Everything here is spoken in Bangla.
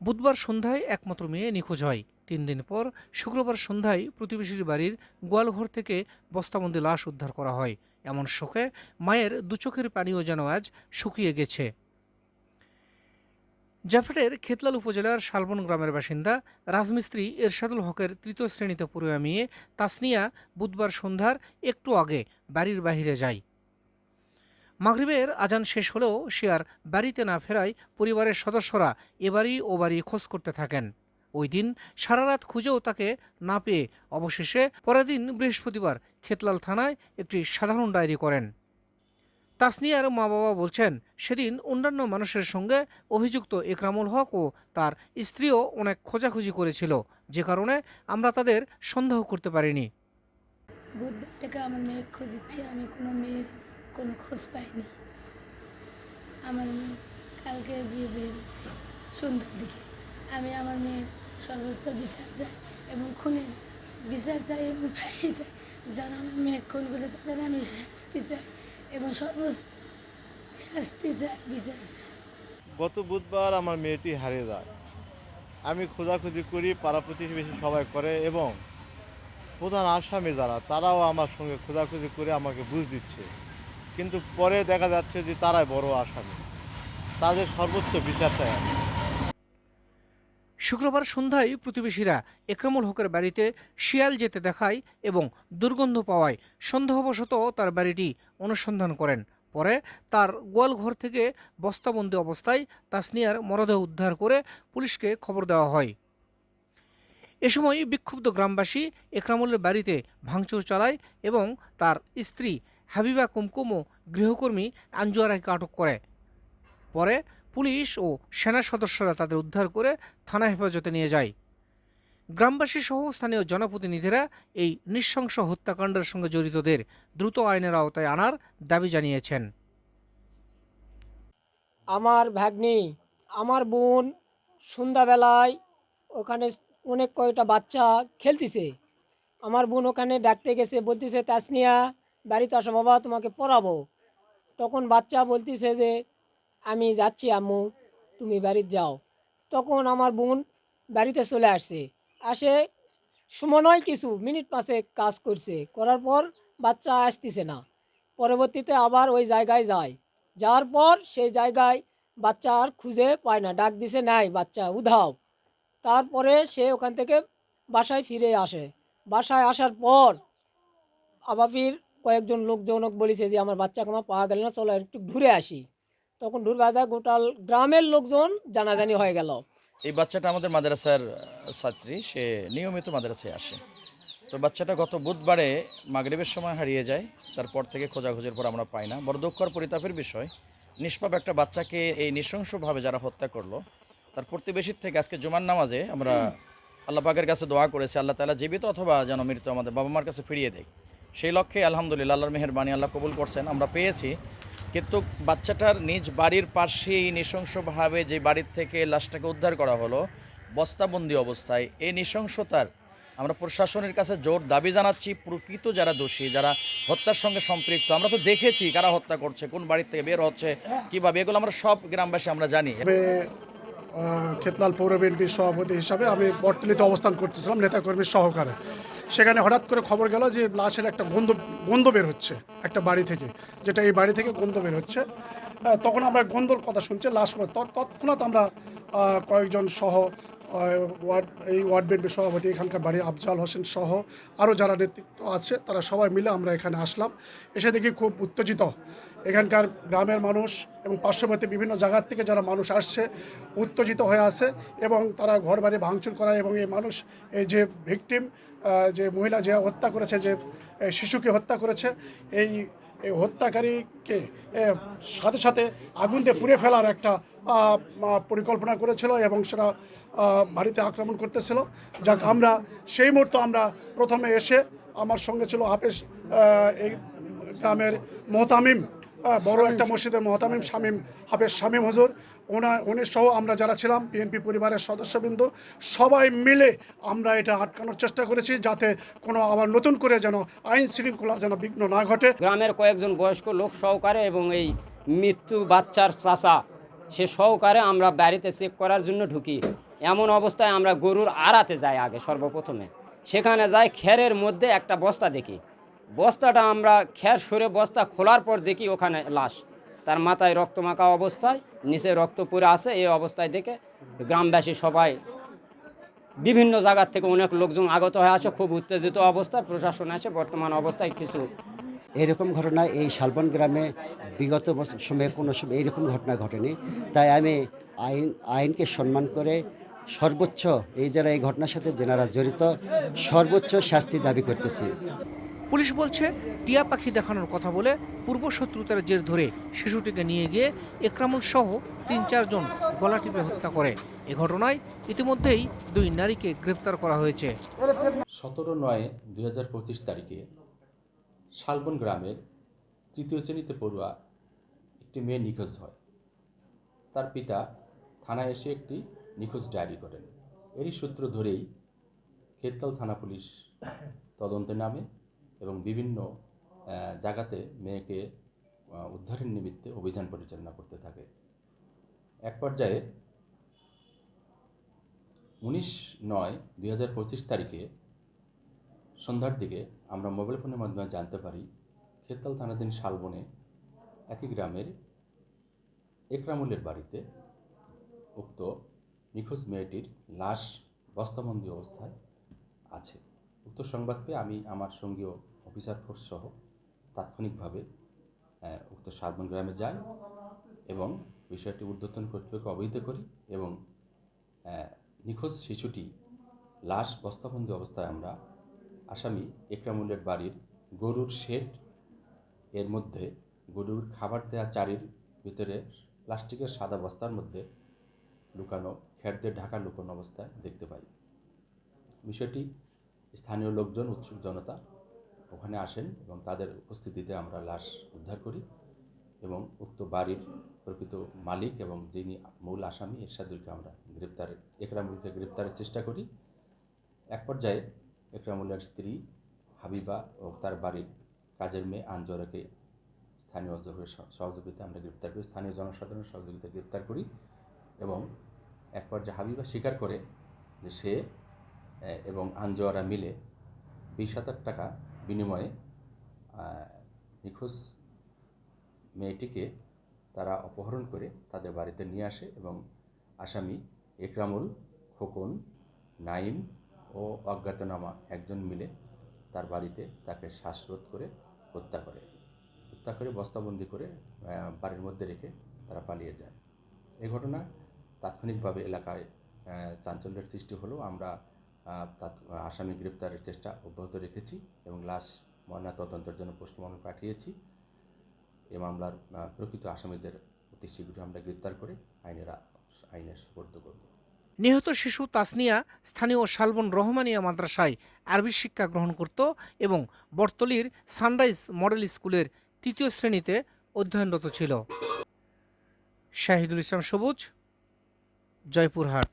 বুধবার সন্ধ্যায় একমাত্র মেয়ে নিখোঁজ হয়। তিন দিন পর শুক্রবার সন্ধ্যায় প্রতিবেশীর বাড়ির গোয়ালঘর থেকে বস্তাবন্দি লাশ উদ্ধার করা হয়। এমন শোকে মায়ের দুচোখের পানিও যেন আজ শুকিয়ে গেছে। জাফেটের খেতলাল উপজেলার শালবন গ্রামের বাসিন্দা রাজমিস্ত্রি এরশাদুল হকের তৃতীয় শ্রেণীতে পড়ুয়া মেয়ে তাসনিয়া বুধবার সন্ধ্যার একটু আগে বাড়ির বাহিরে যায়। মাগরিবের আজান শেষ হলেও সে আর বাড়িতে না ফেরায় পরিবারের সদস্যরা এবারই ও বাড়ি খোঁজ করতে থাকেন। ওই দিন সারা রাত খুঁজেও তাকে না পেয়ে অবশেষে পরের দিন বৃহস্পতিবার খেতলাল থানায় একটি সাধারণ ডায়েরি করেন। তাসনিয়ার মা বাবা বলছেন, সেদিন অন্যান্য মানুষের সঙ্গে অভিযুক্ত একরামুল হক ও তার স্ত্রীও অনেক খোঁজাখুঁজি করেছিল। যে কারণে আমরা তাদের সন্দেহ করতে পারিনি। বুধবার থেকে আমার মেয়ে খুঁজছি, আমি কোনো মেয়ের কোনো খোঁজ পাইনি। আমার মেয়ে কালকে বিয়ে বেরিয়েছে সন্ধ্যার দিকে। আমি আমার মেয়ের সর্বোচ্চ বিচার চাই এবং খুনের বিচার চাই এবং ফাঁসি চাই। যারা আমার মেয়ে খুন করে তাদের আমি শাস্তি চাই এবং সর্বোচ্চ শাস্তি চাই, বিচার চাই। গত বুধবার আমার মেয়েটি হারিয়ে যায়। আমি খোঁজাখুঁজি করি, পাড়া প্রতিবেশী সবাই করে এবং প্রধান আসামি যারা, তারাও আমার সঙ্গে খোঁজাখুঁজি করে আমাকে বুঝ দিচ্ছে। কিন্তু পরে দেখা যাচ্ছে যে তারাই বড় আসামি। তাদের সর্বোচ্চ বিচার চাই শুক্রবার সন্ধ্যায় প্রতিবেশীরা একরামুল হকের বাড়িতে শিয়াল যেতে দেখায় এবং দুর্গন্ধ পাওয়ায় সন্দেহবশত তার বাড়িটি অনুসন্ধান করেন। পরে তার গোয়ালঘর থেকে বস্তাবন্দি অবস্থায় তাসনিয়ার মরদেহ উদ্ধার করে পুলিশকে খবর দেওয়া হয়। এ সময় বিক্ষুব্ধ গ্রামবাসী একরামুলের বাড়িতে ভাঙচুর চালায় এবং তার স্ত্রী হাবিবা কুমকুম ও গৃহকর্মী আঞ্জুয়ারাকে আটক করে। পরে পুলিশ ও সেনা সদস্যরা তাদের উদ্ধার করে থানা হেফাজতে নিয়ে যায়। গ্রামবাসী সহ স্থানীয় জনপ্রতিনিধিরা এই নৃশংস হত্যাকাণ্ডের সঙ্গে জড়িতদের দ্রুত আইনের আওতায় আনার দাবি জানিয়েছেন। আমার ভাগ্নি, আমার বোন সন্ধ্যাবেলায় ওখানে অনেক কয়টা বাচ্চা খেলতেছে। আমার বোন ওখানে ডাকতে গেছে, বলতেছে, তাসনিয়া বাড়িতে আসো, বাবা তোমাকে পড়াবো। তখন বাচ্চা বলতেছে যে, আমি যাচ্ছি আম্মু, তুমি বাড়িতে যাও। তখন আমার বোন বাড়িতে চলে আসছে। আসে সময় কিছু, মিনিট পাঁচে কাজ করছে। করার পর বাচ্চা আসতেছে না। পরবর্তীতে আবার ওই জায়গায় যায়। যাওয়ার পর সেই জায়গায় বাচ্চা আর খুঁজে পায় না। ডাক দিছে, নাই বাচ্চা, উধাও। তারপরে সে ওখান থেকে বাসায় ফিরে আসে। বাসায় আসার পর আবাবির কয়েকজন লোকজনক বলেছে যে আমার বাচ্চাকে আমার পাওয়া গেল না চলো একটু ঘুরে আসি। তখন ঘুরে বাজার গোটাল গ্রামের লোকজন জানাজানি হয়ে গেল। এই বাচ্চাটা আমাদের মাদ্রাসার ছাত্রী সে নিয়মিত মাদ্রাসায় আসে। তো বাচ্চাটা গত বুধবারে মাগরিবের সময় হারিয়ে যায় তারপর থেকে খোঁজাখোঁজের পর আমরা পাই না। বড় দুঃখ আর পরিতাপের বিষয় নিষ্পাপ একটা বাচ্চাকে এই নৃশংসভাবে যারা হত্যা করল তার প্রতিবেশীর থেকে আজকে জুমার নামাজে আমরা আল্লাহ পাকের কাছে দোয়া করেছি আল্লাহ তালা জীবিত অথবা যেন মৃত আমাদের বাবা মার কাছে ফিরিয়ে দেয়। সেই লক্ষ্যে আলহামদুলিল্লাহ, আল্লাহর মেহেরবানি, আল্লাহ কবুল করছেন। আমরা পেয়েছি। কিন্তু বাচ্চাটার নিজ বাড়ির পাশেই নৃশংসভাবে যে বাড়ির থেকে লাশটাকে উদ্ধার করা হলো, বস্তাবন্দি অবস্থায়, এই নৃশংসতার আমরা প্রশাসনের কাছে জোর দাবি জানাচ্ছি। প্রকৃত যারা দোষী, যারা হত্যার সঙ্গে সম্পৃক্ত, আমরা তো দেখেছি কারা হত্যা করছে, কোন বাড়ির থেকে বের হচ্ছে, কীভাবে, এগুলো আমরা সব গ্রামবাসী আমরা জানি। খেতলাল পৌর বিএনপির সভাপতি হিসাবে আমি বটতলিতে অবস্থান করতেছিলাম, নেতাকর্মীর সহকারে। সেখানে হঠাৎ করে খবর গেল যে লাশের একটা গন্ধ গন্ধ বের হচ্ছে একটা বাড়ি থেকে, যেটা এই বাড়ি থেকে গন্ধ বের হচ্ছে। তখন আমরা গন্ধর কথা শুনছি, লাশ তৎক্ষণাৎ আমরা কয়েকজন সহ ওয়ার্ড, এই ওয়ার্ড বিএনপির সভাপতি এখানকার বাড়ি আফজাল হোসেন সহ আরও যারা নেতৃত্ব আছে, তারা সবাই মিলে আমরা এখানে আসলাম। এসে দেখি খুব উত্তেজিত। এখানকার গ্রামের মানুষ এবং পার্শ্ববর্তী বিভিন্ন জায়গার থেকে যারা মানুষ আসছে, উত্তেজিত হয়ে আছে এবং তারা ঘর বাড়ি ভাঙচুর করা এবং এই মানুষ, এই যে ভিকটিম যে মহিলা যে হত্যা করেছে, যে শিশুকে হত্যা করেছে, এই এই হত্যাকারীকে সাথে সাথে আগুন দিয়ে পুড়ে ফেলার একটা পরিকল্পনা করেছিল এবং সেটা বাড়িতে আক্রমণ করতেছিল। যাক আমরা সেই মুহূর্তে আমরা প্রথমে এসে আমার সঙ্গে ছিল হাফেজ এই গ্রামের মোহতামিম বড় একটা মসজিদের মহতামিম শামীম হাফেজ শামীম হুজুর। ওনা, উনি সহ আমরা যারা ছিলাম বিএনপি পরিবারের সদস্যবৃন্দ, সবাই মিলে আমরা এটা আটকানোর চেষ্টা করেছি যাতে কোনো আবার নতুন করে যেন আইন শৃঙ্খলার যেন বিঘ্ন না ঘটে। গ্রামের কয়েকজন বয়স্ক লোক সহকারে এবং এই মৃত্যু বাচ্চার চাচা, সে সহকারে আমরা বাড়িতে চেক করার জন্য ঢুকি। এমন অবস্থায় আমরা গরুর আড়াতে যাই আগে সর্বপ্রথমে। সেখানে যাই, খেরের মধ্যে একটা বস্তা দেখি। বস্তাটা আমরা, খের সরে বস্তা খোলার পর দেখি ওখানে লাশ। তার মাথায় রক্তমাখা অবস্থায়, নিচে রক্ত পড়ে আছে, এই অবস্থায় দেখে গ্রামবাসী সবাই বিভিন্ন জায়গার থেকে অনেক লোকজন আগত হয়ে আছে, খুব উত্তেজিত অবস্থায়, প্রশাসন আছে, বর্তমান অবস্থায় কিছু। এরকম ঘটনা এই শালবন গ্রামে বিগত বছর সময়ে কোনো সময় এইরকম ঘটনা ঘটেনি। তাই আমি আইন আইনকে সম্মান করে সর্বোচ্চ এই যারা এই ঘটনার সাথে যেনারা জড়িত, সর্বোচ্চ শাস্তি দাবি করতেছি। পুলিশ বলছে, টিয়া পাখি দেখানোর কথা বলে পূর্বশত্রুতার জের ধরে শিশুটিকে নিয়ে গিয়ে একরামুল সহ তিন চারজন গলা টিপে হত্যা করে। এ ঘটনায় ইতিমধ্যেই দুই নারীকে গ্রেপ্তার করা হয়েছে। সতেরো নয় দুই তারিখে শালবন গ্রামের তৃতীয় শ্রেণীতে পড়ুয়া একটি মেয়ে নিখোঁজ হয়। তার পিতা থানায় এসে একটি নিখোঁজ ডায়েরি করেন। এরই সূত্র ধরেই খেততাল থানা পুলিশ তদন্তে নামে এবং বিভিন্ন জায়গাতে মেয়েকে উদ্ধারের নিমিত্তে অভিযান পরিচালনা করতে থাকে। এক পর্যায়ে উনিশ নয় দুই হাজার পঁচিশ তারিখে সন্ধ্যার দিকে আমরা মোবাইল ফোনের মাধ্যমে জানতে পারি খেতাল থানাধীন শালবনে একই গ্রামের একরামুলের বাড়িতে উক্ত নিখোঁজ মেয়েটির লাশ বস্তাবন্দি অবস্থায় আছে। উক্ত সংবাদ পেয়ে আমি আমার সঙ্গীয় অফিসার ফোর্স সহ তাৎক্ষণিকভাবে উক্ত শালবন গ্রামে যাই এবং বিষয়টি ঊর্ধ্বতন কর্তৃপক্ষকে অবহিত করি এবং নিখোঁজ শিশুটি লাশ বস্তাবন্দি অবস্থায় আমরা আসামি একরামুলের বাড়ির গরুর শেড, এর মধ্যে গরুর খাবার দেওয়া চারির ভিতরে প্লাস্টিকের সাদা বস্তার মধ্যে লুকানো দিয়ে ঢাকা লুকানো অবস্থায় দেখতে পাই। বিষয়টি স্থানীয় লোকজন, উৎসুক জনতা ওখানে আসেন এবং তাদের উপস্থিতিতে আমরা লাশ উদ্ধার করি এবং উক্ত বাড়ির প্রকৃত মালিক এবং যিনি মূল আসামি এরশাদুলকে আমরা গ্রেপ্তার, একরামুলকে গ্রেপ্তারের চেষ্টা করি। এক পর্যায়ে একরামুলের স্ত্রী হাবিবা ও তার বাড়ির কাজের মেয়ে আঞ্জরাকে স্থানীয় অধ্যক্ষের সহ- সহযোগিতায় আমরা গ্রেপ্তার করি, স্থানীয় জনসাধারণের সহযোগিতা গ্রেপ্তার করি এবং এক পর্যায়ে হাবিবা স্বীকার করে যে সে এবং আঞ্জোয়ারা মিলে বিশ হাজার টাকা বিনিময়ে নিখোঁজ মেয়েটিকে তারা অপহরণ করে তাদের বাড়িতে নিয়ে আসে এবং আসামি একরামুল খোকন, নাইম ও অজ্ঞাতনামা একজন মিলে তার বাড়িতে তাকে শ্বাসরোধ করে হত্যা করে। হত্যা করে বস্তাবন্দি করে বাড়ির মধ্যে রেখে তারা পালিয়ে যায়। এই ঘটনা তাৎক্ষণিকভাবে এলাকায় চাঞ্চল্যের সৃষ্টি হলেও আমরা আসামি গ্রেপ্তারের চেষ্টা অব্যাহত রেখেছি এবং লাশ ময়না তদন্তের জন্য পোস্টমর্টম পাঠিয়েছি। এ মামলার প্রকৃত আসামিদের অতি শীঘ্রই আমরা গ্রেপ্তার করে আইনের আইনের সুপর্দ করব। নিহত শিশু তাসনিয়া, স্থানীয় শালবন রহমানিয়া মাদ্রাসায় আরবি শিক্ষা গ্রহণ করত এবং বর্তলির সানরাইজ মডেল স্কুলের তৃতীয় শ্রেণীতে অধ্যয়নরত ছিল। শাহিদুল ইসলাম সবুজ, জয়পুরহাট।